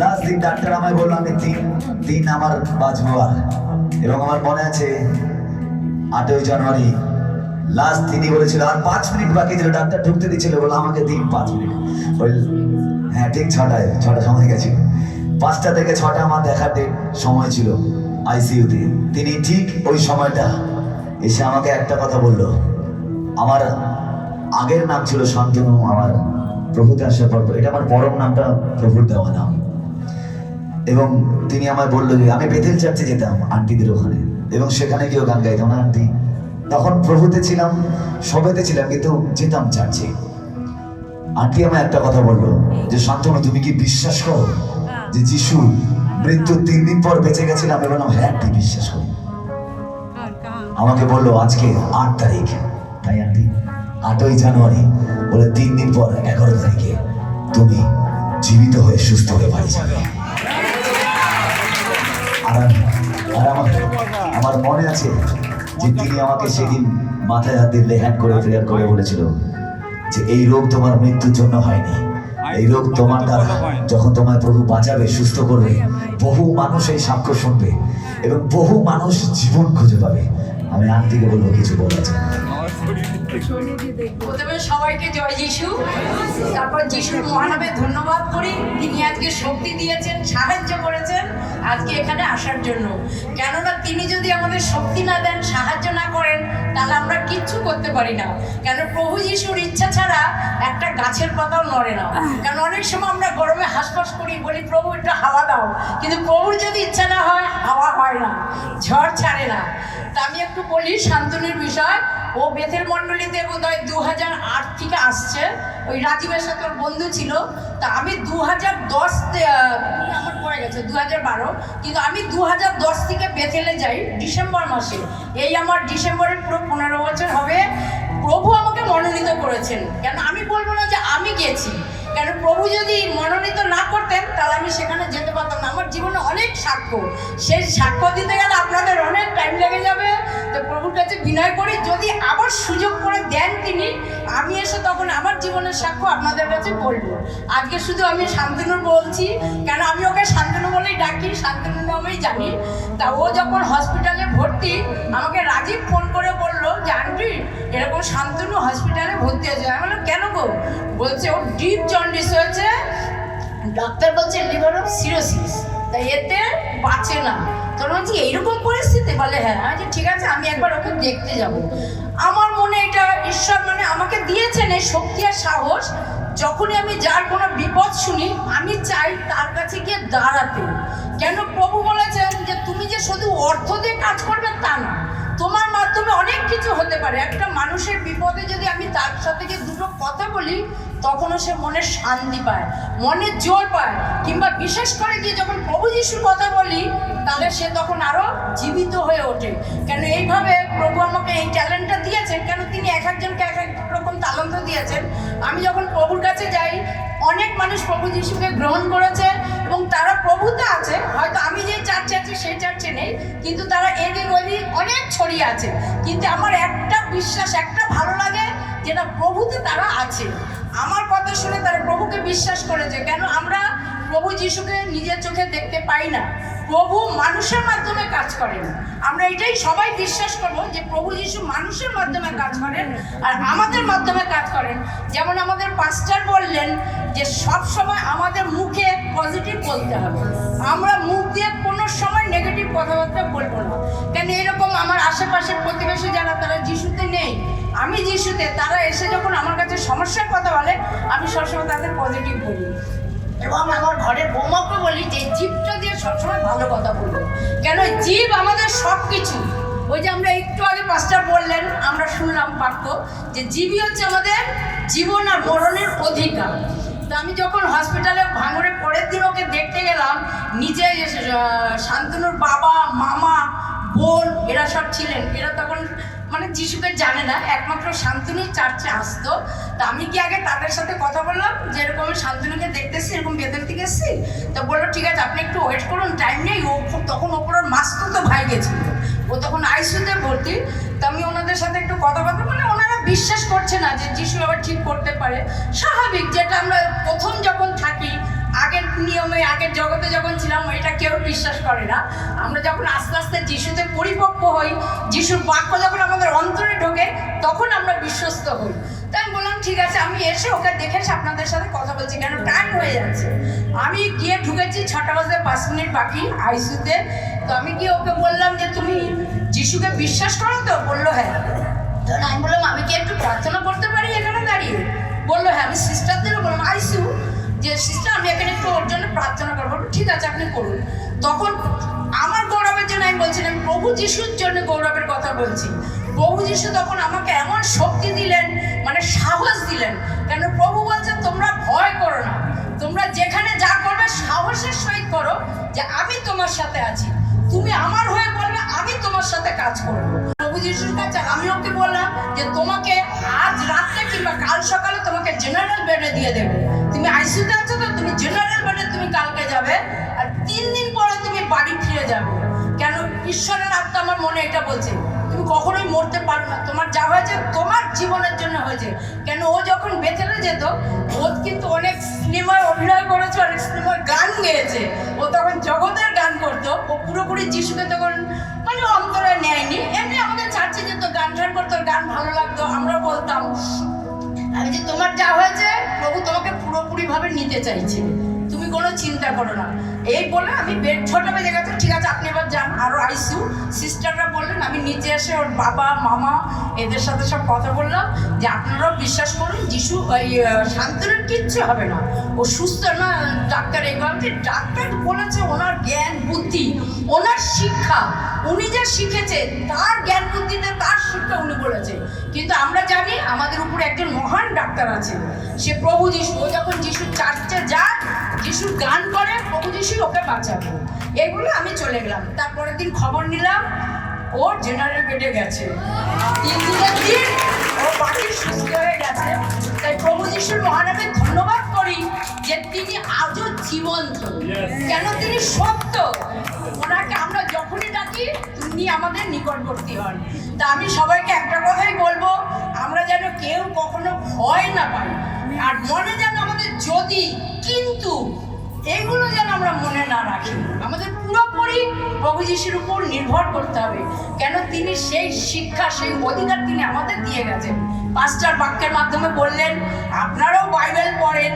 Last দিন doctor আমায় বলল, আমি তিন দিন আমার বাঁচবো আর। এবং আমার মনে আছে, আটই জানুয়ারি লাস্ট তিনি বলেছিল, আর পাঁচ মিনিট বাকি ছিল। ডাক্তার ঢুকতে দিচ্ছিল বলে আমাকে দিন পাঁচ মিনিট। ওই হ্যাঁ ঠিক ছটায় ছটা সময় গেছিল পাঁচটা থেকে ছটা আমার দেখার সময় ছিল আইসিইউতে তিনি ঠিক ওই সময়টা এসে আমাকে একটা কথা বলল। আমার আগের নাম ছিল শান্তনু, আমার প্রভুতে আসার পর, এটা আমার পরম নামটা প্রভুর দেওয়া নাম। এবং তিনি আমায় বলল যে, আমি বেতেল চার্চে যেতাম আন্টিদের ওখানে এবং সেখানে গিয়েও গান গাইতাম না আন্টি। তখন প্রভুতে ছিলাম, সবেতে ছিলাম, কিন্তু যেতাম চার্চে। আন্টি আমায় একটা কথা বলল যে, শান্তনু, তুমি কি বিশ্বাস করো যে যিশু মৃত্যুর তিন দিন পর বেঁচে গেছিলাম? আমি হ্যাঁ আন্টি, বিশ্বাস করি। আমাকে বলল, আজকে আট তারিখ। তাই আন্টি, আটই জানুয়ারি বলে, তিন দিন পর এগারো তারিখে তুমি জীবিত হয়ে সুস্থ হয়ে বাড়ি যাবে। আর আমার মনে আছে যে তিনি আমাকে সেদিন মাথায় হাত দিয়ে হ্যান্ড করে প্রেয়ার করে বলেছিল যে এই রোগ তোমার মৃত্যুর জন্য হয়নি। এই রোগ তোমার দ্বারা যখন তোমায় প্রভু বাঁচাবে, সুস্থ করবে, বহু মানুষ এই সাক্ষ্য শুনবে এবং বহু মানুষ জীবন খুঁজে পাবে। আমি আন্টিকে বলব, কিছু বলা যায়। প্রথমে সবাইকে জয় যিশু। তারপর যিশুর মহানামে ধন্যবাদ করি। তিনি আজকে শক্তি দিয়েছেন সাহায্য করেছেন আজকে এখানে আসার জন্য। কেননা তিনি যদি আমাদের শক্তি না দেন সাহায্য না করেন তাহলে আমরা কিচ্ছু করতে পারি না। কেন প্রভু যিশুর ইচ্ছা ছাড়া একটা গাছের পাতাও নড়ে না। কারণ অনেক সময় আমরা গরমে হাসপাস করি বলি প্রভু একটু হাওয়া দাও। কিন্তু প্রভুর যদি ইচ্ছা না হয় হাওয়া হয় না ঝড় ছাড়ে না। তা আমি একটু বলি শান্তনুর বিষয়। ও বেথের মণ্ডলীতে বোধ হয় দু হাজার আট থেকে আসছে। ওই রাজীবের সাথে ওর বন্ধু ছিল। তা আমি দু হাজার দশ আমার পড়ে গেছে দু হাজার বারো। কিন্তু আমি দু হাজার দশ থেকে বেথেলে যাই, ডিসেম্বর মাসে। এই আমার ডিসেম্বরের পুরো পনেরো বছর হবে। প্রভু আমাকে মনোনীত করেছেন। কেন আমি বলব না যে আমি গেছি। কেন? প্রভু যদি মনোনীত না করতেন, তাহলে আমি সেখানে যেতে পারতাম না। আমার জীবনে অনেক সাক্ষ্য। সেই সাক্ষ্য দিতে গেলে আপনাদের অনেক টাইম লেগে যাবে। তো প্রভুর কাছে বিনয় করি, যদি আবার সুযোগ করে দেন তিনি, আমি এসে তখন আমার জীবনের সাক্ষ্য আপনাদের কাছে বলব। আজকে শুধু আমি শান্তনু বলছি, কেন আমি ওকে শান্তনু বলেই ডাকি, শান্তনু নামেই জানি। তা ও যখন হসপিটালে ভর্তি, আমাকে রাজীব ফোন করে বলল যে আন্টি এরকম শান্তনু হসপিটালে ভর্তি হয়েছে। আমি বললাম কেন গো? বলছে ওর ডিপ জন্ডিস হয়েছে। ডাক্তার বলছে লিভার অফ সিরোসিস তাই এতে বাঁচে না। তোর বলছি এইরকম পরিস্থিতি? বলে হ্যাঁ। আমি বলছি, ঠিক আছে আমি একবার ওকে দেখতে যাব। আমার মনে এটা ঈশ্বর মানে আমাকে দিয়েছেন এই শক্তি আর সাহস। যখনই আমি যার কোনো বিপদ শুনি আমি চাই তার কাছে গিয়ে দাঁড়াতে। কেন প্রভু বলেছেন যে তুমি যে শুধু অর্থ দিয়ে কাজ করবে তা না তোমার মাধ্যমে অনেক কিছু হতে পারে। একটা মানুষের বিপদে যদি আমি তার সাথে গিয়ে দুটো কথা বলি, তখনও সে মনে শান্তি পায় মনে জোর পায়। কিংবা বিশেষ করে গিয়ে যখন প্রভু যিশুর কথা বলি, তাহলে সে তখন আরও জীবিত হয়ে ওঠে। কেন এইভাবে প্রভু আমাকে এই ট্যালেন্টটা দিয়েছেন? কেন তিনি এক একজনকে এক এক রকম তালন্ত দিয়েছেন? আমি যখন প্রভুর কাছে যাই অনেক মানুষ প্রভু যিশুকে গ্রহণ করেছে এবং তারা প্রভুতে আছে। হয়তো আমি যে চার্চে আছি, সেই চার্চে নেই। কিন্তু তারা এদিক ওদিক অনেক ছড়িয়ে আছে। কিন্তু আমার একটা বিশ্বাস, একটা ভালো লাগে যেটা প্রভুতে তারা আছে। আমার কথা শুনে তারা প্রভুকে বিশ্বাস করেছে কেন আমরা প্রভু যিশুকে নিজের চোখে দেখতে পাই না। প্রভু মানুষের মাধ্যমে কাজ করেন। আমরা এটাই সবাই বিশ্বাস করব যে প্রভু যিশু মানুষের মাধ্যমে কাজ করেন আর আমাদের মাধ্যমে কাজ করেন। যেমন আমাদের পাস্টার বললেন যে সব সময় আমাদের মুখে পজিটিভ বলতে হবে। আমরা মুখ দিয়ে কোনো সময় নেগেটিভ কথাবার্তা বলব না। কেন এরকম আমার আশেপাশের প্রতিবেশী যারা, তারা যিশুতে নেই, আমি যিশুতে, তারা এসে যখন আমার কাছে সমস্যার কথা বলে, আমি সবসময় তাদের পজিটিভ বলি। এবং আমার ঘরের বৌমাকে বলি যে জীবটা দিয়ে সবসময় ভালো কথা বলব। কেন? জীব আমাদের সব কিছু ওই যে আমরা একটু আগে পাঁচটা বললেন, আমরা শুনলাম পার্থ, যে জীবই হচ্ছে আমাদের জীবন আর মরণের অধিকার। তো আমি যখন হসপিটালে ভাঙড়ে পরের দিন ওকে দেখতে গেলাম নিজে শান্তনুর বাবা, মামা, বোন সব ছিলেন। এরা তখন মানে যিশুকে জানে না, একমাত্র শান্তনু চার্চে আসতো। তা আমি কি আগে তাদের সাথে কথা বললাম? যে এরকম শান্তনুকে দেখতেছি, এরকম বেতন থেকে এসেছি? তো বলল, ঠিক আছে, আপনি একটু ওয়েট করুন টাইম নেই। ও তখন ওপর ওর তো ভাই গেছিল। ও তখন আইসিউতে ভর্তি। তা আমি ওনাদের সাথে একটু কথা বলতে মানে ওনারা বিশ্বাস করছে না যে যিশু আবার ঠিক করতে পারে। স্বাভাবিক, যেটা আমরা প্রথম যখন থাকি আগের নিয়মে, আগের জগতে যখন ছিলাম, এটা কেউ বিশ্বাস করে না। আমরা যখন আস্তে আস্তে যিশুতে পরিপক্ক হই, যিশুর বাক্য যখন আমাদের অন্তরে ঢোকে, তখন আমরা বিশ্বস্ত হই। তাই আমি বললাম, ঠিক আছে, আমি এসে ওকে দেখে আপনাদের সাথে কথা বলছি, কেন টাইম হয়ে যাচ্ছে। আমি গিয়ে ঢুকেছি, ছটা বাজে পাঁচ মিনিট বাকি আইসিউতে তো আমি গিয়ে ওকে বললাম যে, তুমি যিশুকে বিশ্বাস করো তো? বলল হ্যাঁ। তখন আমি বললাম, আমি কি একটু প্রার্থনা করতে পারি এখানে দাঁড়িয়ে? বলল হ্যাঁ আমি সিস্টারদেরও বললাম আইসিউ যে, সিস্টার, আমি এখানে একটু ওর জন্য প্রার্থনা করব। ঠিক আছে, আপনি করুন। তখন আমার গৌরবের জন্য আমি বলছিলাম প্রভু যিশুর জন্য গৌরবের কথা বলছি। প্রভু যিশু তখন আমাকে এমন শক্তি দিলেন মানে সাহস দিলেন, কেন প্রভু বলছেন তোমরা ভয় করো না। তোমরা যেখানে যা করবে, সাহসের সহিত করো যে, আমি তোমার সাথে আছি। তুমি আমার হয়ে বলবে, আমি তোমার সাথে কাজ করব। প্রভু যিশুর কাছে আমি ওকে বললাম যে, তোমাকে আজ রাত্রে কিংবা কাল সকালে তোমাকে জেনারেল বেডে দিয়ে দেবে। তুমি আছো তো, তুমি জেনারেল বেডে তুমি কালকে যাবে, আর তিন দিন পরে তুমি বাড়ি ফিরে যাবে। কেন? ঈশ্বরের আত্মা আমার মনে এটা বলছে, তুমি কখনোই মরতে পারো না। তোমার যা হয়েছে, তোমার জীবনের জন্য হয়েছে। কেন? ও যখন বেতেলে যেত, ও কিন্তু অনেক সিনেমায় অভিনয় করেছে, অনেক সিনেমায় গান গেয়েছে। ও তখন জগতের গান করতো, ও পুরোপুরি যিশুকে তখন মানে অন্তরে নেয়নি। এমনি আমাদের চার্চে যেত গান টান করতো গান ভালো লাগতো আমরা বলতাম নিতে চাইছে। তুমি কোনো চিন্তা করো না। এই বলে আমি বেড ছোট বেজে গেছে ঠিক আছে আপনি এবার যান আরও আইসিউ সিস্টাররা বললেন আমি নিচে এসে ওর বাবা মামা এদের সাথে সব কথা বললাম যে আপনারাও বিশ্বাস করুন যিশু আহ, শান্তনুর কিচ্ছু হবে না। ও সুস্থ না ডাক্তার এগুলো যে ডাক্তার বলেছে ওনার জ্ঞান বুদ্ধি ওনার শিক্ষা উনি যে শিখেছে তার জ্ঞান বুদ্ধিতে তার শিক্ষা কিন্তু আমরা জানি আমাদের উপরে একজন মহান ডাক্তার আছে। সে প্রভু যিশু। ও যখন যিশুর চার্চে যায় যিশুর গান করে প্রভু যিশু ওকে বাঁচাবে। এগুলো আমি চলে গেলাম। তারপরের দিন খবর নিলাম ও জেনারেল বেডে গেছে। তিন দিনের দিন ও বাকি সুস্থ হয়ে গেছে। তাই প্রভু যিশুর মহানামে ধন্যবাদ করি যে তিনি আজও জীবন্ত। কেন তিনি সত্য? ওনাকে আমরা যখনই ডাকি তিনি আমাদের নিকটবর্তী হন। তা আমি সবাইকে একটা কথাই বলব, আমরা যেন কেউ কখনো ভয় না পাই, আর মনে যেন আমাদের যদি, কিন্তু এগুলো যেন আমরা মনে না রাখি। আমাদের পুরোপুরি প্রভু যিশুর উপর নির্ভর করতে হবে, কেন তিনি সেই শিক্ষা, সেই অধিকার তিনি আমাদের দিয়ে গেছেন। পাঁচটার বাক্যের মাধ্যমে বললেন, আপনারাও বাইবেল পড়েন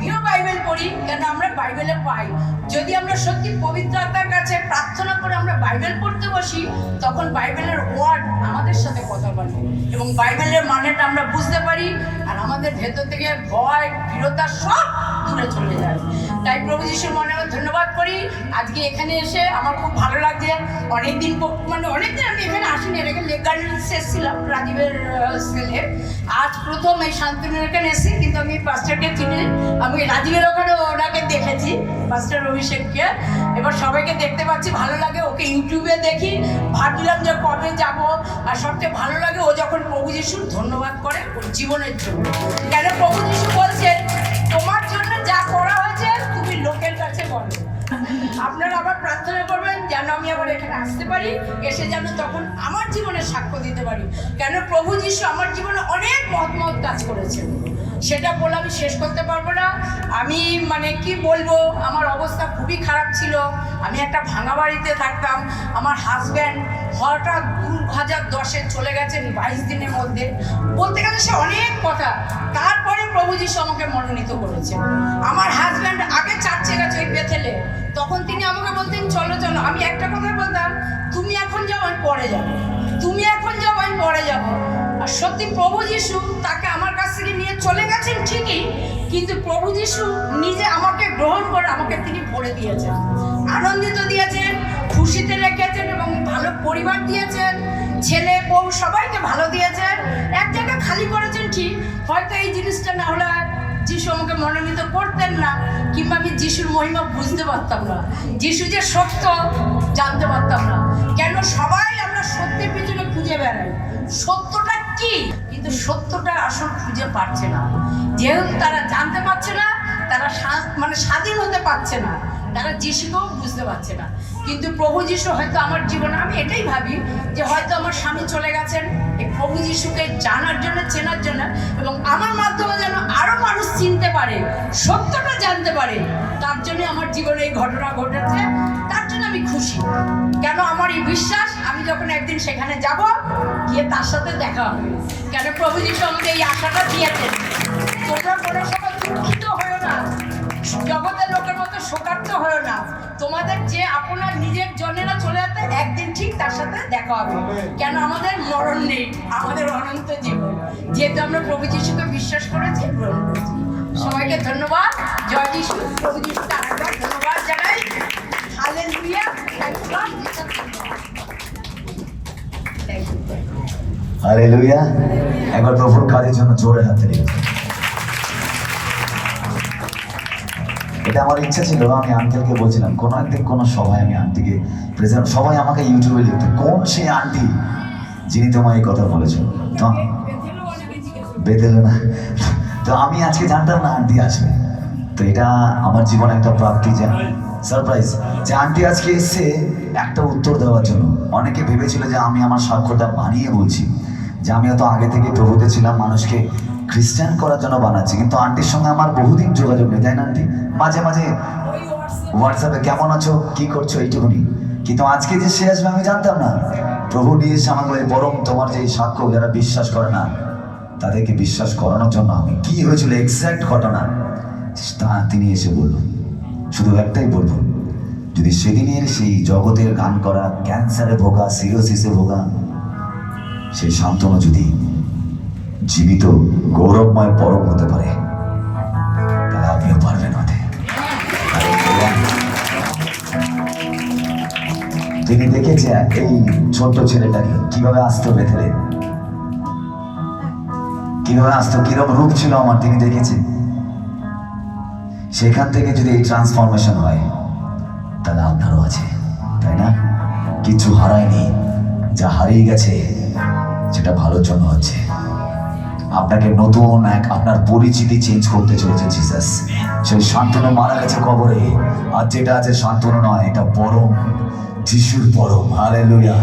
আমিও বাইবেল পড়ি কেন আমরা বাইবেলে পাই। যদি আমরা সত্যি পবিত্র আত্মার কাছে প্রার্থনা করে আমরা বাইবেল পড়তে বসি, তখন বাইবেলের ওয়ার্ড আমাদের সাথে কথা বলে। এবং বাইবেলের মানেটা আমরা বুঝতে পারি, আর আমাদের ভেতর থেকে ভয় দৃঢ়তা সব দূরে চলে যায় তাই প্রভু যিশুর মনে ধন্যবাদ করি। আজকে এখানে এসে আমার খুব ভালো লাগছে। অনেকদিন মানে অনেকদিন আমি এখানে আসিনি এর আগে লেক এসেছিলাম, রাজীবের সেলে আজ প্রথম এই শান্তিনির এখানে এসেছি, কিন্তু আমি পাস্টারকে চিনি আমি রাজীবের ওখানে ওনাকে দেখেছি, পাস্টার অভিষেককে। এবার সবাইকে দেখতে পাচ্ছি, ভালো লাগে ওকে ইউটিউবে দেখি, ভাবছিলাম যে কবে যাব। আর সবচেয়ে ভালো লাগে ও যখন প্রভু যিশুর ধন্যবাদ করে ওর জীবনের জন্য। কেন প্রভু যিশু বলছেন, তোমার জন্য করা তুমি লোকের কাছে বলো আপনারা আবার প্রার্থনা করবেন যেন আমি আবার এখানে আসতে পারি, এসে যেন তখন আমার জীবনে সাক্ষ্য দিতে পারি। কেন প্রভু যিশু আমার জীবনে অনেক মহৎ মহৎ কাজ করেছেন। সেটা বলে আমি শেষ করতে পারব না। আমি মানে কি বলব, আমার অবস্থা খুবই খারাপ ছিল। আমি একটা ভাঙা বাড়িতে থাকতাম। আমার হাজব্যান্ড হঠাৎ দু হাজার দশে চলে গেছেন বাইশ দিনের মধ্যে। বলতে গেলে সে অনেক কথা। তারপরে প্রভু যিশু আমাকে মনোনীত করেছে। আমার হাজব্যান্ড আগে চার্চে গেছে ওই বেথেলে। তখন তিনি আমাকে বলতেন, চলো চলো, আমি একটা কথা বলতাম, তুমি এখন যাও, আমি পরে যাব। তুমি এখন যাও, আমি পরে যাব। আর সত্যি প্রভু যিশু তাকে আমার কাছ থেকে নিয়ে চলে গেছেন ঠিকই, কিন্তু প্রভু যিশু নিজে আমাকে গ্রহণ করে আমাকে তিনি ভরে দিয়েছেন। আনন্দিত দিয়েছেন, খুশিতে রেখেছেন এবং ভালো পরিবার দিয়েছেন। ছেলে, বউ সবাইকে ভালো দিয়েছেন। এক জায়গায় খালি করেছেন ঠিক, হয়তো এই জিনিসটা না হলে যিশু আমাকে মনোনীত করতেন না, কিংবা আমি যিশুর মহিমা বুঝতে পারতাম না। যিশু যে সত্য, জানতে পারতাম না। কেন সবাই আমরা সত্যের পিছনে খুঁজে বেড়াই? সত্যটা কি? কিন্তু সত্যটা আসল খুঁজে পাচ্ছে না। যেহেতু তারা জানতে পারছে না, তারা মানে স্বাধীন হতে পারছে না। তারা যিশুকেও বুঝতে পারছে না। কিন্তু প্রভু যিশু হয়তো আমার জীবনে, আমি এটাই ভাবি যে হয়তো আমার স্বামী চলে গেছেন, এই প্রভু যিশুকে জানার জন্য, চেনার জন্য, এবং আমার মাধ্যমে যেন আরও মানুষ চিনতে পারে, সত্যটা জানতে পারে, তার জন্য আমার জীবনে এই ঘটনা ঘটেছে, তার জন্য আমি খুশি। কেন আমার এই বিশ্বাস? আমি যখন একদিন সেখানে যাব, গিয়ে তার সাথে দেখা হবে। কেন প্রভু যিশু আমাকে এই আশাটা দিয়েছেন? তোমরা কোনো সময় দুঃখিত হয়েও না জগতের লোকের মতো শোকার্ত হয়েও না। তোমাদের যে আপনার নিজের জনেরা চলে যেতে একদিন ঠিক তার সাথে দেখা হবে। কেন আমাদের মরণ নেই? আমাদের অনন্ত জীবন। যেহেতু আমরা প্রভু যিশুকে বিশ্বাস করেছি গ্রহণ করেছি। সবাইকে ধন্যবাদ। জয় যিশু। প্রভু যিশুকে আরেকবার ধন্যবাদ জানাই। হালেলুয়া হালেলুয়া একবার প্রভুর কাজের জন্য জোরে হাতে দিন। এটা আমার ইচ্ছা ছিল, আমি আঙ্কেলকে বলছিলাম, কোনো একদিন কোনো সভায় আমি আন্টিকে প্রেজেন্ট সবাই আমাকে ইউটিউবে লিখতো, কোন সেই আন্টি যিনি তোমায় এই কথা বলেছ তো, বেঁধেল না। তো আমি আজকে জানতাম না আন্টি আসবে। তো এটা আমার জীবনে একটা প্রাপ্তি যে সারপ্রাইজ যে আন্টি আজকে এসছে একটা উত্তর দেওয়ার জন্য। অনেকে ভেবেছিল যে আমি আমার সাক্ষ্যটা বানিয়ে বলছি, যে আমি হয়তো আগে থেকে প্রভুতে ছিলাম, মানুষকে খ্রিস্টান করার জন্য বানাচ্ছি, কিন্তু আন্টির সঙ্গে আমার বহুদিন যোগাযোগ নেই, তাই না আন্টি? মাঝে মাঝে হোয়াটসঅ্যাপে কেমন আছো, কি করছ এইটুকুনি। কিন্তু আজকে যে সে আসবে, আমি জানতাম না। প্রভু নিয়ে এসে আমাকে বরং তোমার যে সাক্ষ্য, যারা বিশ্বাস করে না, তাদেরকে বিশ্বাস করানোর জন্য আমি কি হয়েছিল এক্স্যাক্ট ঘটনা, তা তিনি এসে বলল, শুধু একটাই বলব, যদি সেদিনের সেই জগতের গান করা, ক্যান্সারে ভোগা সিরোসিসে ভোগা সেই সান্ত্বনা যদি জীবিত, গৌরবময় পরম হতে পারে, তাহলে আপনিও তিনি দেখেছে এই ছোট্ট ছেলেটাকে, কীভাবে আসতো বেথেলে কীভাবে আসতো কীরকম রূপ ছিল আমার তিনি দেখেছে সেখান থেকে যদি এই ট্রান্সফরমেশন হয়, তাহলে আপনারও আছে, তাই না? কিছু হারায়নি, যা হারিয়ে গেছে, সেটা ভালোর জন্য হচ্ছে। আপনাকে নতুন এক আপনার পরিচিতি চেঞ্জ করতে চলেছে জিসাস সেই শান্তনু মারা গেছে কবরে। আর যেটা আছে শান্তনু নয়, এটা পরম যিশুর পরম হালেলুয়া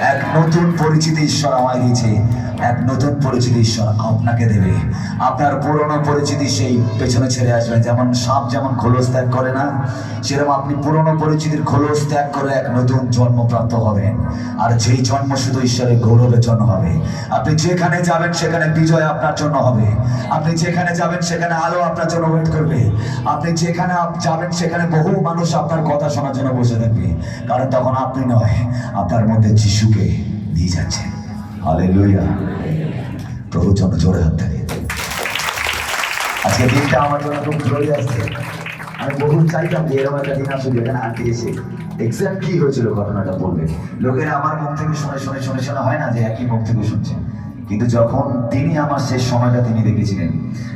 এক নতুন পরিচিতি ঈশ্বর আমায় দিয়েছে। এক নতুন পরিচিতি ঈশ্বর আপনাকে দেবে। আপনার পুরনো পরিচিতি সেই পেছনে ছেড়ে আসবে। যেমন সাপ যেমন খোলস ত্যাগ করে না, সেরকম আপনি পুরনো পরিচিতির খোলস ত্যাগ করে এক নতুন জন্মপ্রাপ্ত হবেন। আর যেই জন্ম শুধু ঈশ্বরের গৌরবের জন্য হবে। আপনি যেখানে যাবেন সেখানে বিজয় আপনার জন্য হবে। আপনি যেখানে যাবেন সেখানে আলো আপনার জন্য ওয়েট করবে। আপনি যেখানে যাবেন সেখানে বহু মানুষ আপনার কথা শোনার জন্য বসে থাকবে। কারণ তখন আপনি নয়, আপনার মধ্যে যিশুকে নিয়ে যাচ্ছেন হালেলুয়া প্রভুর জন্য জোরে হাত থাকে আজকে দিনটা আমার জন্য খুব জোরে আসছে আমি বহু চাইতাম যে এরকম একটা দিন আসলে এখানে আন্টি এসে এক্সাক্ট কি হয়েছিল ঘটনাটা বলবে। লোকেরা আমার মুখ থেকে শুনে শুনে শুনে, শোনা হয় না যে একই মুখ থেকে শুনছে। কিন্তু যখন তিনি আমার শেষ সময়টা তিনি দেখেছিলেন,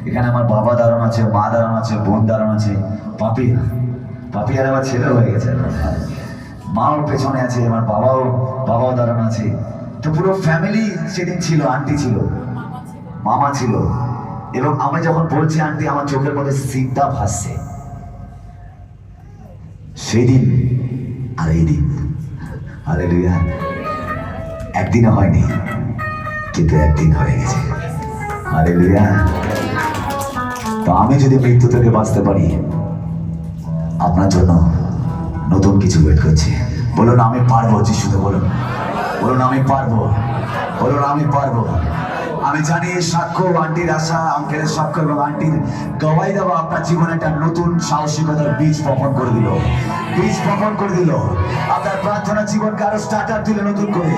এখানে আমার বাবা দাঁড়ানো আছে, মা দাঁড়ানো আছে, বোন দাঁড়ানো আছে, পাপিয়া। পাপিয়ার আমার ছেলে হয়ে গেছে। মাও পেছনে আছে, আমার বাবাও বাবাও দাঁড়ানো আছে। তো পুরো ফ্যামিলি সেদিন ছিল আন্টি ছিল, মামা ছিল। এবং আমি যখন বলছি আন্টি আমার চোখের মধ্যে সিটটা ভাসছে। সেদিন, আর এই দিন আরে লুইয়া একদিনও হয়নি, কিন্তু একদিন হয়ে গেছে। আরে লুইয়া তো আমি যদি মৃত্যু থেকে বাঁচতে পারি, আপনার জন্য নতুন কিছু ওয়েট করছি। বলুন, আমি পারব যিশুতে বলুন। বলুন, আমি পারব। বলুন, আমি পারব। আমি জানি সাক্ষ্য, আন্টির আশা, আঙ্কেলের সাক্ষ্য এবং আন্টির গবাই দেওয়া আপনার জীবনে একটা নতুন সাহসিকতার বীজ বপন করে দিল। বীজ বপন করে দিল। আপনার প্রার্থনা জীবনকে আরও স্টার্টার দিল নতুন করে।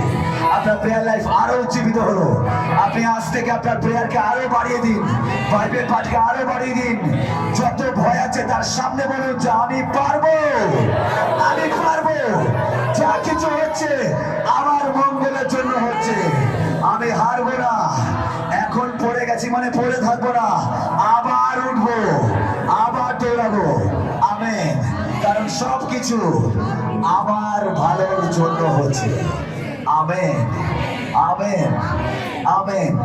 আপনার প্রেয়ার লাইফ আরও উজ্জীবিত হলো। আপনি আজ থেকে আপনার প্রেয়ারকে আরও বাড়িয়ে দিন। বাইবেল পাঠকে আরও বাড়িয়ে দিন। যত ভয় আছে তার সামনে বলুন যে আমি পারব। আমি পারব। যা কিছু হচ্ছে আমার মঙ্গলের জন্য হচ্ছে। আমি হারবো না। এখন পড়ে গেছি মানে পড়ে থাকব না। আবার উঠবো, আবার দৌড়াবো। আমি কারণ সব কিছু আমার ভালোর জন্য হচ্ছে। আমেন। আমেন। আমেন।